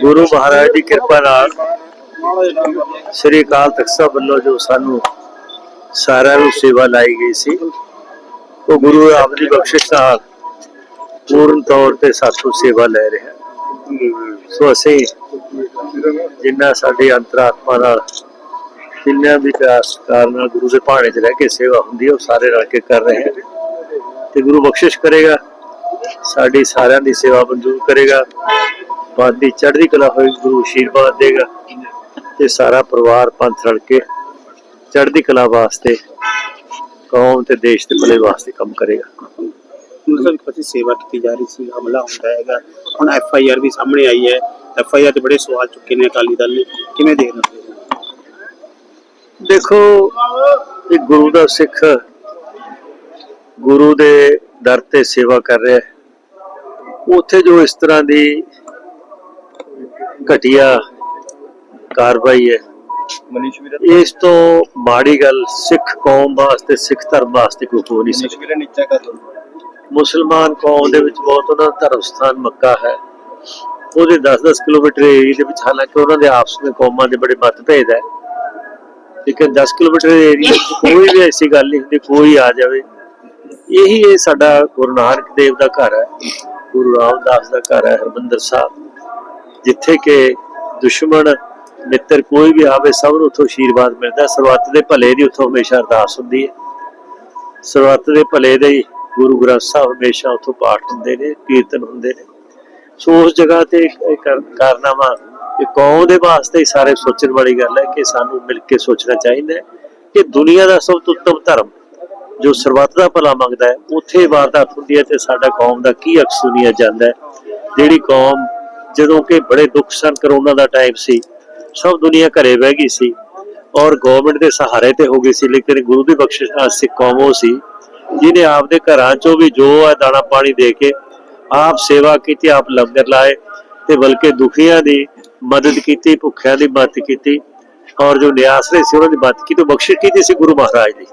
ਗੁਰੂ ਮਹਾਰਾਜ ਦੀ ਕਿਰਪਾ ਨਾਲ ਸ੍ਰੀ ਅਕਾਲ ਤਖਤ ਸਾਹਿਬ ਵੱਲੋਂ ਜੋ ਸਾਨੂੰ ਸਾਰਿਆਂ ਨੂੰ ਸੇਵਾ ਲਾਈ ਗਈ ਸੀ, ਉਹ ਗੁਰੂ ਆਪ ਦੀ ਬਖਸ਼ਿਸ਼ ਨਾਲ ਪੂਰਨ ਤੌਰ ਤੇ ਸਾਥੋਂ ਸੇਵਾ ਲੈ ਰਿਹਾ। ਸੋ ਅਸੀਂ ਜਿੰਨਾ ਸਾਡੀ ਅੰਤਰਾਤਮਾ ਨਾਲ ਜਿੰਨਾ ਵੀ ਪਿਆਸ ਕਾਰਨ ਗੁਰੂ ਦੇ ਭਾਣੇ 'ਚ ਰਹਿ ਕੇ ਸੇਵਾ ਹੁੰਦੀ ਹੈ, ਉਹ ਸਾਰੇ ਰਲ ਕੇ ਕਰ ਰਹੇ ਹਾਂ। ਤੇ ਗੁਰੂ ਬਖਸ਼ਿਸ਼ ਕਰੇਗਾ, ਸਾਡੀ ਸਾਰਿਆਂ ਦੀ ਸੇਵਾ ਮਨਜ਼ੂਰ ਕਰੇਗਾ। ਪੰਥ ਦੀ ਚੜ੍ਹਦੀ ਕਲਾ ਹੋਈ ਗੁਰੂ ਆਸ਼ੀਰਵਾਦ ਦੇਗਾ ਤੇ ਸਾਰਾ ਪਰਿਵਾਰ ਪੰਥ ਰਲ ਕੇ ਚੜ੍ਹਦੀ ਕਲਾ ਵਾਸਤੇ ਕੌਮ ਤੇ ਦੇਸ਼ ਦੇ ਭਲੇ ਵਾਸਤੇ ਕੰਮ ਕਰੇਗਾ। ਇੱਕ ਪਾਸੇ ਸੇਵਾ ਕੀਤੀ ਜਾ ਰਹੀ ਸੀ ਹਮਲਾ ਹੁੰਦਾ ਹੈਗਾ। ਹੁਣ ਐਫ ਆਈ ਆਰ ਵੀ ਸਾਹਮਣੇ ਆਈ ਹੈ। ਐਫ ਆਈ ਆਰ ਤੇ ਬੜੇ ਸਵਾਲ ਚੁੱਕੇ ਨੇ ਅਕਾਲੀ ਦਲ ਨੇ। ਕਿਵੇਂ ਦੇਖ ਰਹੇ ਦੇਖੋ ਇਹ ਗੁਰੂ ਦਾ ਸਿੱਖ ਗੁਰੂ ਦੇ ਦਰ ਤੇ ਸੇਵਾ ਕਰ ਰਿਹਾ ਹੈ। ਉੱਥੇ ਜੋ ਇਸ ਤਰ੍ਹਾਂ ਦੀ ਘਟੀਆ ਕਾਰਵਾਈ ਹੈ। ਮਨੀਸ਼ ਵੀਰ ਇਸ ਤੋਂ ਮਾੜੀ ਗੱਲ ਸਿੱਖ ਕੌਮ ਵਾਸਤੇ ਸਿੱਖ ਧਰਮ ਵਾਸਤੇ ਕੋਈ ਹੋ ਨਹੀਂ ਸਕਦੀ। ਮਨੀਸ਼ ਵੀਰ ਨੀਚਾ ਕਰ ਲਓ ਮੁਸਲਮਾਨ ਕੌਮ ਦੇ ਵਿੱਚ ਬਹੁਤ ਉਹਨਾਂ ਦਾ ਧਰਮ ਸਥਾਨ ਮੱਕਾ ਹੈ। ਉਹਦੇ 10-10 ਕਿਲੋਮੀਟਰ ਏਰੀਆ ਦੇ ਵਿੱਚ ਹਾਲਾਂਕਿ ਉਹਨਾਂ ਦੇ ਆਪਸ ਵਿੱਚ ਕੌਮਾਂ ਦੇ ਬੜੇ ਮਤਭੇਦ ਹੈ। ਲੇਕਿਨ 10 ਕਿਲੋਮੀਟਰ ਏਰੀਆ ਵਿੱਚ ਕੋਈ ਵੀ ਐਸੀ ਗੱਲ ਨਹੀਂ ਹੁੰਦੀ ਕੋਈ ਆ ਜਾਵੇ। ਇਹੀ ਇਹ ਸਾਡਾ ਗੁਰੂ ਨਾਨਕ ਦੇਵ ਦਾ ਘਰ ਹੈ। ਗੁਰੂ ਰਾਮਦਾਸ ਦਾ ਘਰ ਹੈ ਹਰਮੰਦਰ ਸਾਹਿਬ। ਜਿੱਥੇ ਕਿ ਦੁਸ਼ਮਣ ਮਿੱਤਰ ਕੋਈ ਵੀ ਆਵੇ, ਸਭ ਨੂੰ ਉੱਥੋਂ ਆਸ਼ੀਰਵਾਦ ਮਿਲਦਾ ਸਰਬੱਤ ਦੇ ਭਲੇ ਦੀ ਉੱਥੋਂ ਹਮੇਸ਼ਾ ਅਰਦਾਸ ਹੁੰਦੀ ਹੈ। ਸਰਬੱਤ ਦੇ ਭਲੇ ਦੇ ਹੀ ਗੁਰੂ ਗ੍ਰੰਥ ਸਾਹਿਬ ਹਮੇਸ਼ਾ ਉੱਥੋਂ ਪਾਠ ਹੁੰਦੇ ਨੇ, ਕੀਰਤਨ ਹੁੰਦੇ ਨੇ। ਸੋ ਉਸ ਜਗ੍ਹਾ ਤੇ ਇਹ ਕਾਰਨਾਮਾ ਇਹ ਕੌਮ ਦੇ ਵਾਸਤੇ ਹੀ ਸਾਰੇ ਸੋਚਣ ਵਾਲੀ ਗੱਲ ਹੈ ਕਿ ਸਾਨੂੰ ਮਿਲ ਕੇ ਸੋਚਣਾ ਚਾਹੀਦਾ ਹੈ ਕਿ ਦੁਨੀਆ ਦਾ ਸਭ ਤੋਂ ਉੱਤਮ ਧਰਮ ਜੋ ਸਰਬੱਤ ਦਾ ਭਲਾ ਮੰਗਦਾ ਹੈ, ਉੱਥੇ ਵਾਰਦਾਤ ਹੁੰਦੀ ਹੈ ਤੇ ਸਾਡਾ ਕੌਮ ਦਾ ਕੀ ਅਕਸ ਸੁਣਿਆ ਜਾਂਦਾ ਹੈ। ਜਿਹੜੀ ਕੌਮ ਜਦੋਂ ਕਿ ਬੜੇ ਦੁੱਖ ਸਨ ਕਰੋਨਾ ਦਾ ਟਾਈਮ ਸੀ, ਸਭ ਦੁਨੀਆ ਘਰੇ ਬਹਿ ਗਈ ਸੀ ਔਰ ਗਵਰਨਮੈਂਟ ਦੇ ਸਹਾਰੇ ਤੇ ਹੋ ਗਈ ਸੀ, ਲੇਕਿਨ ਗੁਰੂ ਦੀ ਬਖਸ਼ਿਸ਼ ਨਾਲ ਸਿੱਖ ਕੌਮ ਉਹ ਸੀ, ਜਿਹਨੇ ਆਪਦੇ ਘਰਾਂ ਚੋਂ ਵੀ ਜੋ ਹੈ ਦਾਣਾ ਪਾਣੀ ਦੇ ਕੇ ਆਪ ਸੇਵਾ ਕੀਤੀ, ਆਪ ਲੰਗਰ ਲਾਏ ਤੇ ਬਲਕਿ ਦੁਖੀਆਂ ਦੀ ਮਦਦ ਕੀਤੀ, ਭੁੱਖਿਆਂ ਦੀ ਮਦਦ ਕੀਤੀ ਔਰ ਜੋ ਨਿਆਸਰੇ ਸੀ, ਉਹਨਾਂ ਦੀ ਮਦਦ ਕੀਤੀ, ਉਹ ਬਖਸ਼ਿਸ਼ ਕੀਤੀ ਸੀ ਗੁਰੂ ਮਹਾਰਾਜ ਦੀ।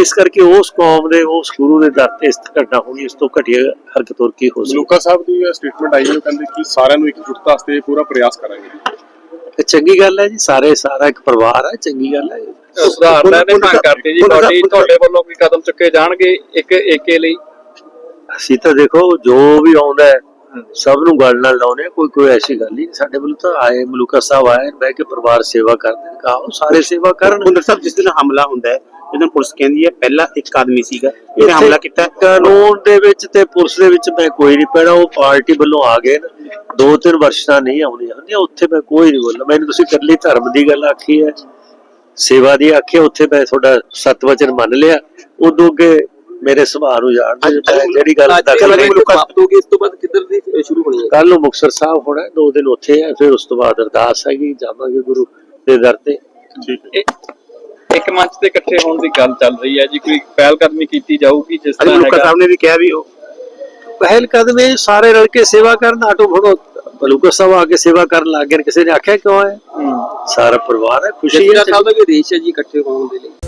ਇਸ ਕਰਕੇ ਉਸ ਕੌਮ ਦੇ ਉਸ ਗੁਰੂ ਦੇ ਦਰ ਤੇ ਇਸ ਘਟਨਾ ਹੋਈ ਇਸ ਤੋਂ ਘਟੀਆ ਹਰਕਤ ਹੋਰ ਕੀ ਹੋ ਸਕਦੀ? ਮਲੂਕਾ ਸਾਹਿਬ ਦੀ ਸਟੇਟਮੈਂਟ ਆਈ ਹੈ ਉਹ ਕਹਿੰਦੇ ਕਿ ਸਾਰਿਆਂ ਨੂੰ ਇਕਜੁੱਟਤਾ ਵਾਸਤੇ ਪੂਰਾ ਪ੍ਰਯਾਸ ਕਰਾਂਗੇ। ਇਹ ਚੰਗੀ ਗੱਲ ਹੈ ਜੀ ਸਾਰੇ ਸਾਰਾ ਇੱਕ ਪਰਿਵਾਰ ਹੈ ਚੰਗੀ ਗੱਲ ਹੈ। ਉਦਾਹਰਨਾਂ ਨੇ ਮੰਗ ਕਰਤੀ ਜੀ ਤੁਹਾਡੀ ਤੁਹਾਡੇ ਵੱਲੋਂ ਕੀ ਕਦਮ ਚੁੱਕੇ ਜਾਣਗੇ ਇੱਕ ਏਕੇ ਲਈ? ਅਸੀਂ ਤਾਂ ਦੇਖੋ ਜੋ ਵੀ ਆਉਂਦਾ ਹੈ ਸਭ ਨੂੰ ਗੱਲ ਨਾਲ ਲਾਉਨੇ ਕੋਈ ਕੋਈ ਐਸੀ ਗੱਲ ਨਹੀਂ। ਸਾਡੇ ਵੱਲੋਂ ਤਾਂ ਆਏ ਮਲੂਕਾ ਸਾਹਿਬ ਆਏ ਬਹਿ ਕੇ ਪਰਿਵਾਰ ਸੇਵਾ ਕਰਦੇ ਨੇ ਕਹਾਓ ਸਾਰੇ ਸੇਵਾ ਕਰਨ। ਸਾਹਿਬ ਜਿਸ ਦਿਨ ਹਮਲਾ ਹੁੰਦਾ ਹੈ ਜਦੋਂ ਪੁਲਿਸ ਕਹਿੰਦੀ ਹੈ ਪਹਿਲਾ ਇੱਕ ਆਦਮੀ ਸੀਗਾ ਇਹਨੇ ਹਮਲਾ ਕੀਤਾ। ਕਾਨੂੰਨ ਦੇ ਵਿੱਚ ਤੇ ਪੁਲਿਸ ਦੇ ਵਿੱਚ ਮੈਂ ਕੋਈ ਨਹੀਂ ਪੈਣਾ ਉਹ ਪਾਰਟੀ ਵੱਲੋਂ ਆ ਗਏ ਨਾ। ਦੋ ਤਿੰਨ ਵਰਸ਼ਾਂ ਨਹੀਂ ਆਉਂਦੀਆਂ ਹੁੰਦੀਆਂ ਉੱਥੇ ਮੈਂ ਕੋਈ ਨਹੀਂ ਬੋਲਣਾ। ਮੈਨੂੰ ਤੁਸੀਂ ਇਕੱਲੀ ਧਰਮ ਦੀ ਗੱਲ ਆਖੀ ਹੈ ਸੇਵਾ ਦੀ ਆਖੀ ਉੱਥੇ ਮੈਂ ਤੁਹਾਡਾ ਸਤ ਵਚਨ ਮੰਨ ਲਿਆ। ਉਦੋਂ ਅੱਗੇ ਮੇਰੇ ਸੁਭਾਅ ਨੂੰ ਜਾਣਦੇ ਜਿਹੜੀ ਗੱਲ ਦਖਲ ਨਹੀਂ ਗਈ ਇਸ ਤੋਂ ਬਾਅਦ ਕਿੱਧਰ ਦੀ ਸ਼ੁਰੂ ਹੋਣੀ ਹੈ? ਕੱਲ ਨੂੰ ਮੁਕਤਸਰ ਸਾਹਿਬ ਹੋਣਾ ਦੋ ਦਿਨ ਉੱਥੇ ਹੈ ਫਿਰ ਉਸ ਤੋਂ ਬਾਅਦ ਅਰਦਾਸ ਹੈਗੀ ਜਾਵਾਂਗੇ ਗੁਰੂ ਦੇ ਦਰ ਤੇ। ਠੀਕ ਹੈ। ਇੱਕ- ਮੰਚ ਤੇ ਇਕੱਠੇ ਹੋਣ ਦੀ ਗੱਲ ਚੱਲ ਰਹੀ ਹੈ ਜੀ ਕੋਈ ਪਹਿਲ ਕਦਮੀ ਕੀਤੀ ਜਾਊਗੀ ਜਿਸ ਤਰ੍ਹਾਂ ਹੈਗਾ? ਸਾਹਿਬ ਨੇ ਵੀ ਕਿਹਾ ਵੀ ਉਹ ਪਹਿਲ ਕਦਮ ਸਾਰੇ ਰਲ ਕੇ ਸੇਵਾ ਕਰਨ ਆਟੋ ਫੜੋ। ਬਲੂਕਾ ਸਾਹਿਬ ਆ ਕੇ ਸੇਵਾ ਕਰਨ ਲੱਗ ਗਏ ਕਿਸੇ ਨੇ ਆਖਿਆ ਕਿਉਂ ਹੈ? ਸਾਰਾ ਪਰਿਵਾਰ ਹੈ ਖੁਸ਼ੀ ਹੈ ਸਾਹਿਬ ਦਾ ਵੀ ਦੇਸ਼ ਹੈ ਜੀ ਇਕੱਠੇ ਹੋਣ ਦੇ ਲਈ।